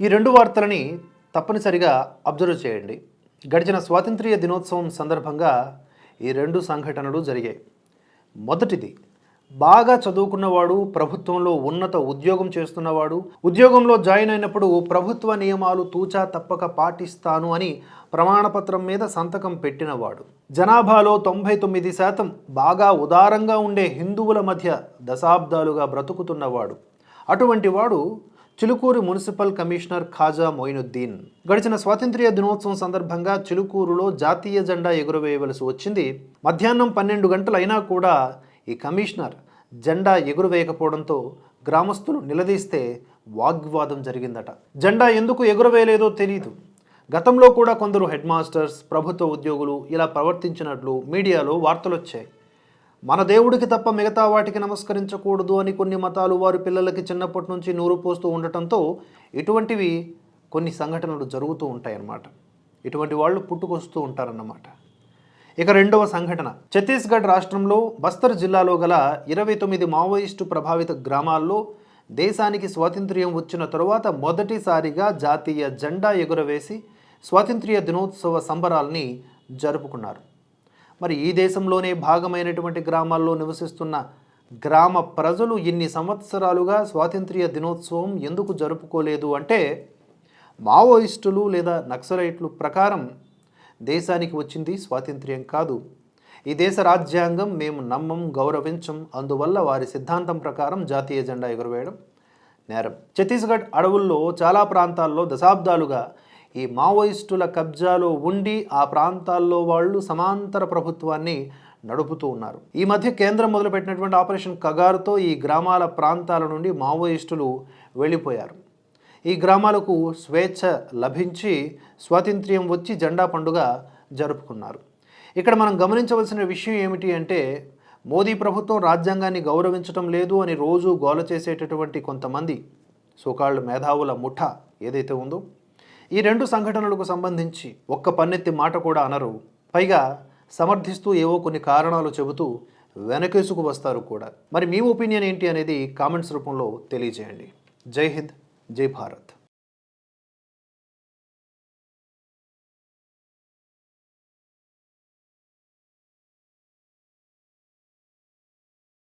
ఈ రెండు వార్తలని తప్పనిసరిగా అబ్జర్వ్ చేయండి. గడిచిన స్వాతంత్ర్య దినోత్సవం సందర్భంగా ఈ రెండు సంఘటనలు జరిగాయి. మొదటిది బాగా చదువుకున్నవాడు ప్రభుత్వంలో ఉన్నత ఉద్యోగం చేస్తున్నవాడు ఉద్యోగంలో జాయిన్ అయినప్పుడు ప్రభుత్వ నియమాలు తూచా తప్పక పాటిస్తాను అని ప్రమాణపత్రం మీద సంతకం పెట్టినవాడు. జనాభాలో తొంభై తొమ్మిది శాతం బాగా ఉదారంగా ఉండే హిందువుల మధ్య దశాబ్దాలుగా బ్రతుకుతున్నవాడు. అటువంటి వాడు చిలుకూరు మున్సిపల్ కమిషనర్ ఖాజా మొయినుద్దీన్. గడిచిన స్వాతంత్ర్య దినోత్సవం సందర్భంగా చిలుకూరులో జాతీయ జెండా ఎగురవేయవలసి వచ్చింది. మధ్యాహ్నం పన్నెండు గంటలైనా కూడా ఈ కమిషనర్ జెండా ఎగురవేయకపోవడంతో గ్రామస్తులు నిలదీస్తే వాగ్వివాదం జరిగిందట. జెండా ఎందుకు ఎగురవేయలేదో తెలియదు గతంలో కూడా కొందరు హెడ్ మాస్టర్స్ ప్రభుత్వ ఉద్యోగులు ఇలా ప్రవర్తించినట్లు మీడియాలో వార్తలు వచ్చాయి మన దేవుడికి తప్ప మిగతా వాటికి నమస్కరించకూడదు అని కొన్ని మతాలు వారి పిల్లలకి చిన్నప్పటి నుంచి నూరు పోస్తూ ఉండటంతో ఇటువంటివి కొన్ని సంఘటనలు జరుగుతూ ఉంటాయన్నమాట. ఇటువంటి వాళ్ళు పుట్టుకొస్తూ ఉంటారన్నమాట. ఇక రెండవ సంఘటన. ఛత్తీస్గఢ్ రాష్ట్రంలో బస్తర్ జిల్లాలో గల ఇరవై తొమ్మిది మావోయిస్టు ప్రభావిత గ్రామాల్లో దేశానికి స్వాతంత్ర్యం వచ్చిన తరువాత మొదటిసారిగా జాతీయ జెండా ఎగురవేసి స్వాతంత్ర్య దినోత్సవ సంబరాల్ని జరుపుకున్నారు. మరి ఈ దేశంలోనే భాగమైనటువంటి గ్రామాల్లో నివసిస్తున్న గ్రామ ప్రజలు ఇన్ని సంవత్సరాలుగా స్వాతంత్ర్య దినోత్సవం ఎందుకు జరుపుకోలేదు అంటే మావోయిస్టులు లేదా నక్సలైట్లు ప్రకారం దేశానికి వచ్చింది స్వాతంత్ర్యం కాదు. ఈ దేశ రాజ్యాంగం మేము నమ్మం గౌరవించం అందువల్ల వారి సిద్ధాంతం ప్రకారం జాతీయ జెండా ఎగురవేయడం నేరం. ఛత్తీస్గఢ్ అడవుల్లో చాలా ప్రాంతాల్లో దశాబ్దాలుగా ఈ మావోయిస్టుల కబ్జాలో ఉండి ఆ ప్రాంతాల్లో వాళ్ళు సమాంతర ప్రభుత్వాన్ని నడుపుతూ ఉన్నారు. ఈ మధ్య కేంద్రం మొదలుపెట్టినటువంటి ఆపరేషన్ కగారుతో ఈ గ్రామాల ప్రాంతాల నుండి మావోయిస్టులు వెళ్ళిపోయారు. ఈ గ్రామాలకు స్వేచ్ఛ లభించి స్వాతంత్ర్యం వచ్చి జెండా పండుగ జరుపుకున్నారు. ఇక్కడ మనం గమనించవలసిన విషయం ఏమిటి అంటే మోదీ ప్రభుత్వం రాజ్యాంగాన్ని గౌరవించడం లేదు అని రోజు గోల చేసేటటువంటి కొంతమంది సోకాళ్ళు మేధావుల ముఠ ఏదైతే ఉందో ఈ రెండు సంఘటనలకు సంబంధించి ఒక్క పన్నెత్తి మాట కూడా అనరు. పైగా సమర్థిస్తూ ఏవో కొన్ని కారణాలు చెబుతూ వెనకేసుకు వస్తారు కూడా. మరి మీ ఒపీనియన్ ఏంటి అనేది కామెంట్స్ రూపంలో తెలియజేయండి. జై హింద్ జై భారత్.